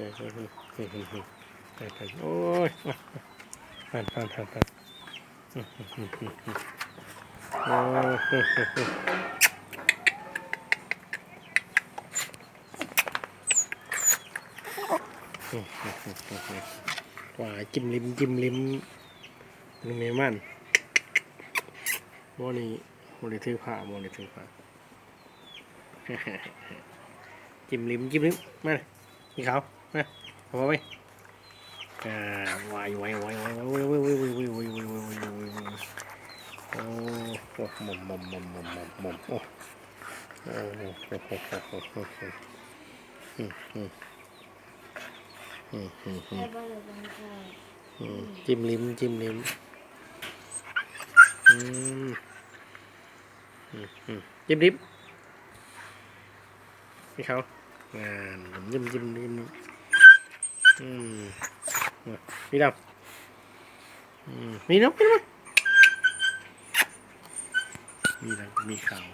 ไปไปโอ้ยผ่านผ่านผ่านผ่านโอ้ยว่าจิ้มลิ้มจิ้มลิ้มนุ่มเนมันวัานี่โมนนี้ถือผ้าโมนนี้ถือผ้าจิ้มลิ้มจิ้มลิ้มมาเลยนี่เขา มาเอาไปอ่าวายวายวายวายวายวายวายวายวายวายวายวายวายวายวายวายโอ้โหมมมมมมมมมโอ้โอ้โหโอ้โหโอ้โหอืมอืมอืมอืมอืมให้บ้านเราเป็นข้าวอืมจิ้มลิ้มจิ้มลิ้มอืมอืมอืมจิ้มลิ้มพี่เขางานยิ้มยิ้มยิ้มยิ้มืมนี่ดำมีน้ำเป็นไหมมีดำมีขาว